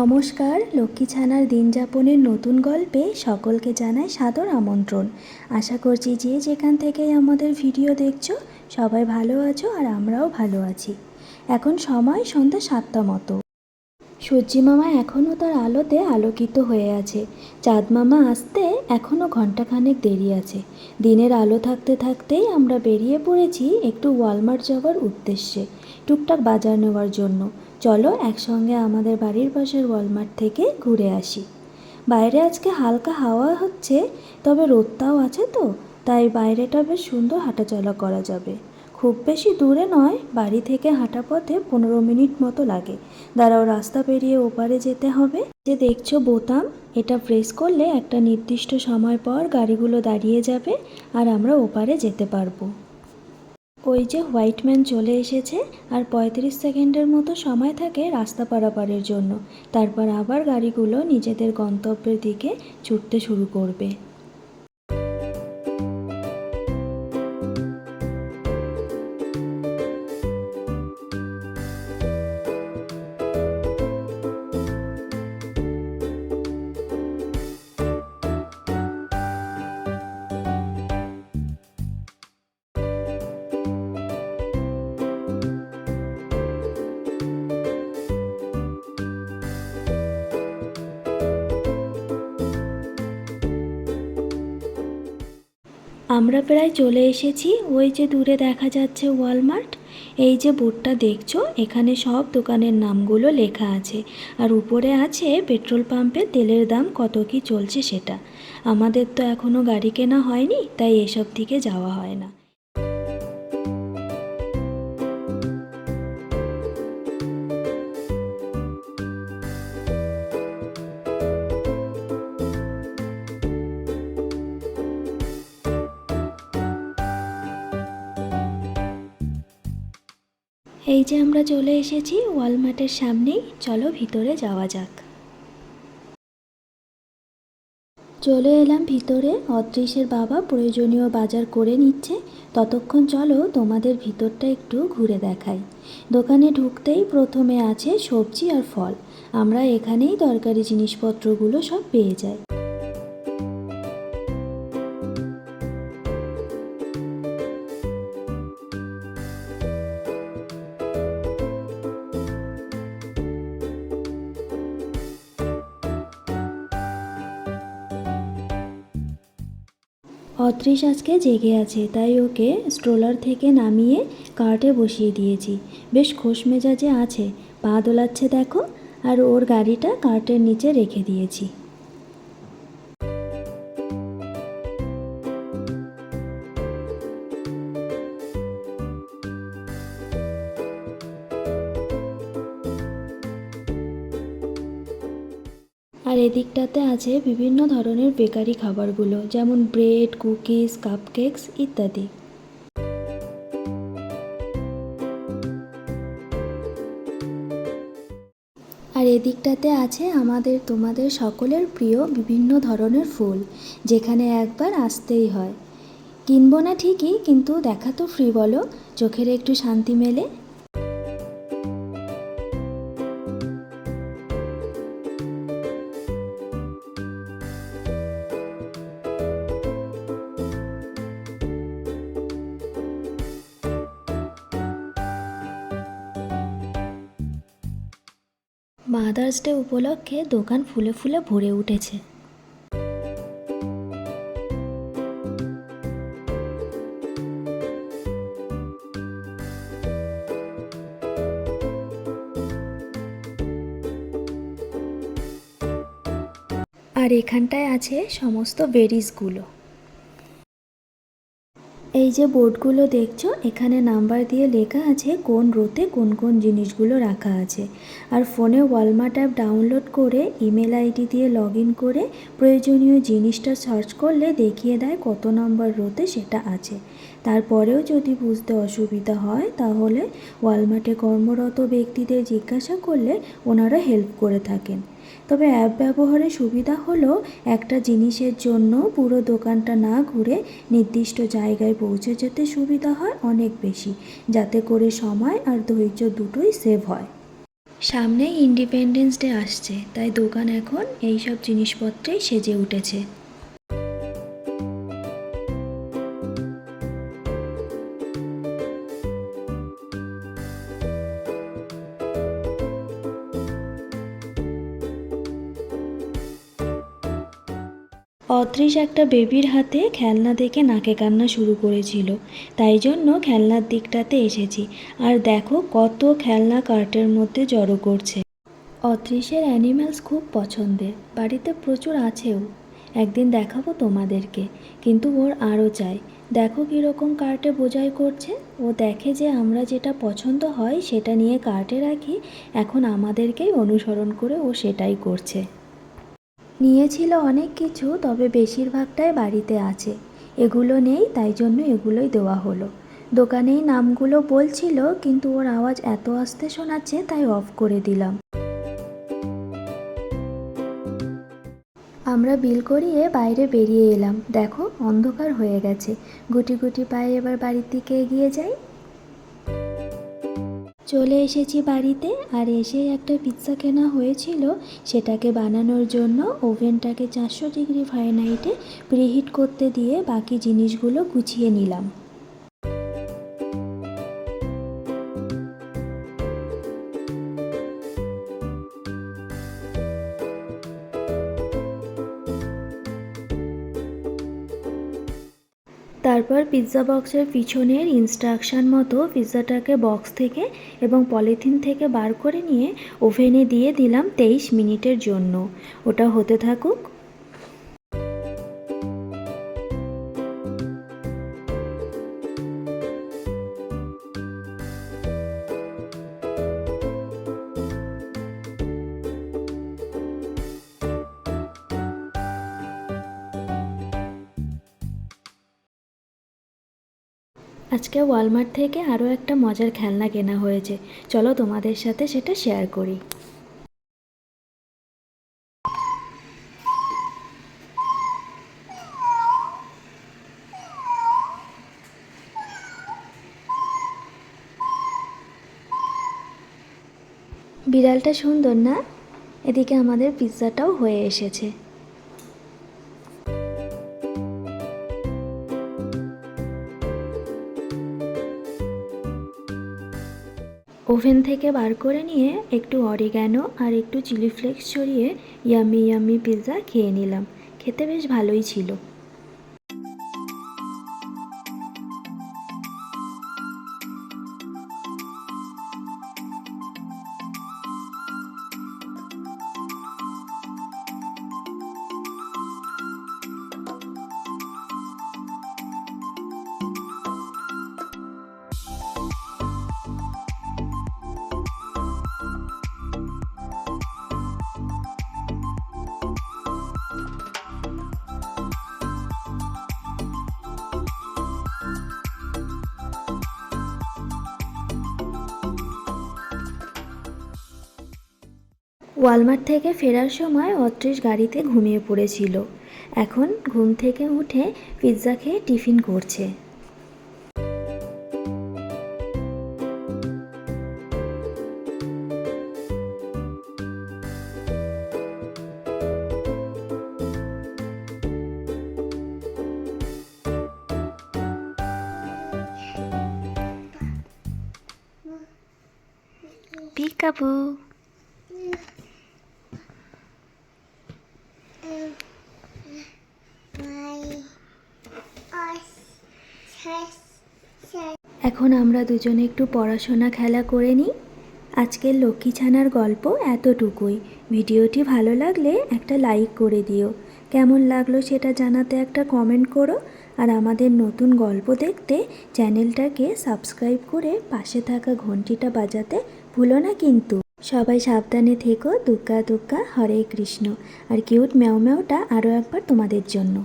নমস্কার, লক্ষ্মী ছানার দিন যাপনের নতুন গল্পে সকলকে জানাই সাদর আমন্ত্রণ। আশা করছি যে যেখান থেকেই আমাদের ভিডিও দেখছ, সবাই ভালো আছো আর আমরাও ভালো আছি। এখন সময় সন্ধ্যা সাতটা মতো। মামা এখনও তার আলোতে আলোকিত হয়ে আছে। চাঁদ মামা আসতে এখনও ঘন্টাখানেক দেরি আছে। দিনের আলো থাকতে থাকতেই আমরা বেরিয়ে পড়েছি একটু ওয়ালমার্ট যাওয়ার উদ্দেশ্যে, টুকটাক বাজার নেওয়ার জন্য। চলো একসঙ্গে আমাদের বাড়ির পাশের ওয়ালমার্ট থেকে ঘুরে আসি। বাইরে আজকে হালকা হাওয়া হচ্ছে, তবে রোদটাও আছে তো, তাই বাইরেটা বেশ সুন্দর হাঁটাচলা করা যাবে। খুব বেশি দূরে নয়, বাড়ি থেকে হাঁটা পথে পনেরো মিনিট মতো লাগে। দাঁড়াও, রাস্তা পেরিয়ে ওপারে যেতে হবে। যে দেখছ বোতাম, এটা প্রেস করলে একটা নির্দিষ্ট সময় পর গাড়িগুলো দাঁড়িয়ে যাবে আর আমরা ওপারে যেতে পারব। ওই যে হোয়াইট ম্যান চলে এসেছে আর পঁয়ত্রিশ সেকেন্ডের মতো সময় থাকে রাস্তা পারাপারের জন্য। তারপর আবার গাড়িগুলো নিজেদের গন্তব্যের দিকে ছুটতে শুরু করবে। আমরা প্রায় চলে এসেছি। ওই যে দূরে দেখা যাচ্ছে ওয়ালমার্ট এই যে বোর্ডটা দেখছ, এখানে সব দোকানের নামগুলো লেখা আছে। আর উপরে আছে পেট্রোল পাম্পে তেলের দাম কত কি চলছে সেটা। আমাদের তো এখনও গাড়ি কেনা হয়নি, তাই এসব দিকে যাওয়া হয় না। এই যে আমরা চলে এসেছি ওয়ালমার্টের সামনেই। চলো ভিতরে যাওয়া যাক। চলে এলাম ভিতরে। অদৃশ্যের বাবা প্রয়োজনীয় বাজার করে নিচ্ছে। ততক্ষণ চলো তোমাদের ভিতরটা একটু ঘুরে দেখাই। দোকানে ঢুকতেই প্রথমে আছে সবজি আর ফল। আমরা এখানেই দরকারি জিনিসপত্রগুলো সব পেয়ে যাই। অত্রিশ আজকে জেগে আছে, তাই ওকে স্ট্রোলার থেকে নামিয়ে কার্টে বসিয়ে দিয়েছি। বেশ খোশ মেজাজে আছে, পা দোলাচ্ছে দেখো, আর ওর গাড়িটা কার্টের নিচে রেখে দিয়েছি। আর এদিকটাতে আছে বিভিন্ন ধরনের বেকারি খাবারগুলো, যেমন ব্রেড, কুকিজ, কাপকেকস ইত্যাদি। আর এদিকটাতে আছে আমাদের, তোমাদের সকলের প্রিয় বিভিন্ন ধরনের ফুল, যেখানে একবার আসতেই হয়। কিনবো না ঠিকই, কিন্তু দেখা তো ফ্রি বলো, চোখের একটু শান্তি মেলে। মাদার্স ডে উপলক্ষে দোকান ফুলে ফুলে ভরে উঠেছে। আর এখানটায় আছে সমস্ত বেরিজগুলো। যে বোর্ডগুলো দেখছ, এখানে নাম্বার দিয়ে লেখা আছে কোন রোতে কোন কোন জিনিসগুলো রাখা আছে। আর ফোনে ওয়ালমার্ট অ্যাপ ডাউনলোড করে ইমেল আইডি দিয়ে লগ করে প্রয়োজনীয় জিনিসটা সার্চ করলে দেখিয়ে দেয় কত নম্বর রোতে সেটা আছে। তারপরেও যদি বুঝতে অসুবিধা হয়, তাহলে ওয়ালমার্টে কর্মরত ব্যক্তিদের জিজ্ঞাসা করলে ওনারা হেল্প করে থাকেন। তবে অ্যাপ ব্যবহারে সুবিধা হলো একটা জিনিসের জন্য পুরো দোকানটা না ঘুরে নির্দিষ্ট জায়গায় পৌঁছে যেতে সুবিধা হয় অনেক বেশি, যাতে করে সময় আর ধৈর্য দুটোই সেভ হয়। সামনেই ইন্ডিপেন্ডেন্স ডে আসছে, তাই দোকান এখন এইসব জিনিসপত্রেই সেজে উঠেছে। অদৃশ একটা বেবির হাতে খেলনা দেখে নাকে কান্না শুরু করেছিল। তাই জন্য খেলনার দিকটাতে এসেছি। আর দেখো কত খেলনা কার্টের মধ্যে জড়ো করছে। অদৃশের অ্যানিম্যালস খুব পছন্দের। বাড়িতে প্রচুর আছেও। একদিন দেখাবো তোমাদেরকে। কিন্তু ওর আরও চাই। দেখো কীরকম কার্টে বোঝাই করছে। ও দেখে যে আমরা যেটা পছন্দ হয় সেটা নিয়ে কার্টে রাখি। এখন আমাদেরকেই অনুসরণ করে ও সেটাই করছে। নিয়েছিল অনেক কিছু, তবে বেশিরভাগটাই বাড়িতে আছে। এগুলো নেই, তাই জন্য এগুলোই দেওয়া হলো। দোকানেই নামগুলো বলছিল, কিন্তু ওর আওয়াজ এত আস্তে শোনাচ্ছে, তাই অফ করে দিলাম। আমরা বিল করিয়ে বাইরে বেরিয়ে এলাম। দেখো, অন্ধকার হয়ে গেছে। গুটি গুটি পায়ে এবার বাড়ির দিকে এগিয়ে যাই। চলে এসেছি বাড়িতে আর এসে একটা পিৎজা কেনা হয়েছিল। সেটাকে বানানোর জন্য ওভেনটাকে চারশো ডিগ্রি ফারেনহাইটে প্রিহিট করতে দিয়ে বাকি জিনিসগুলো গুছিয়ে নিলাম। পিৎজা বক্সের পিছনের ইনস্ট্রাকশান মতো পিৎজাটাকে বক্স থেকে এবং পলিথিন থেকে বার করে নিয়ে ওভেনে দিয়ে দিলাম তেইশ মিনিটের জন্য। ওটা হতে থাকুক। আজকে ওয়ালমার্ট থেকে আরও একটা মজার খেলনা কেনা হয়েছে। চলো তোমাদের সাথে সেটা শেয়ার করি। বিড়ালটা সুন্দর না? এদিকে আমাদের পিৎজাটাও হয়ে এসেছে। ওভেন থেকে বার করে নিয়ে একটু অরিগ্যানো আর একটু চিলি ফ্লেক্স ছড়িয়ে ইয়ামি ইয়ামি পিৎজা খেয়ে নিলাম। খেতে বেশ ভালোই ছিল। ওয়ালমার্ট থেকে ফেরার সময় অত্রিশ গাড়িতে ঘুমিয়ে পড়েছিল। এখন ঘুম থেকে উঠে পিৎজা খেয়ে টিফিন করছে। পিকাবু আমরা দুজনে একটু পড়াশোনা খেলা করে নিই। আজকের লক্ষ্মী ছানার গল্প এতটুকুই। ভিডিওটি ভালো লাগলে একটা লাইক করে দিও। কেমন লাগল সেটা জানাতে একটা কমেন্ট করো। আর আমাদের নতুন গল্প দেখতে চ্যানেলটাকে সাবস্ক্রাইব করে পাশে থাকা ঘন্টিটা বাজাতে ভুলো না কিন্তু। সবাই সাবধানে থেকো। দুগ্গা দুগ্গা হরে কৃষ্ণ। আর কিউট ম্যাও ম্যাওটা আরও একবার তোমাদের জন্য।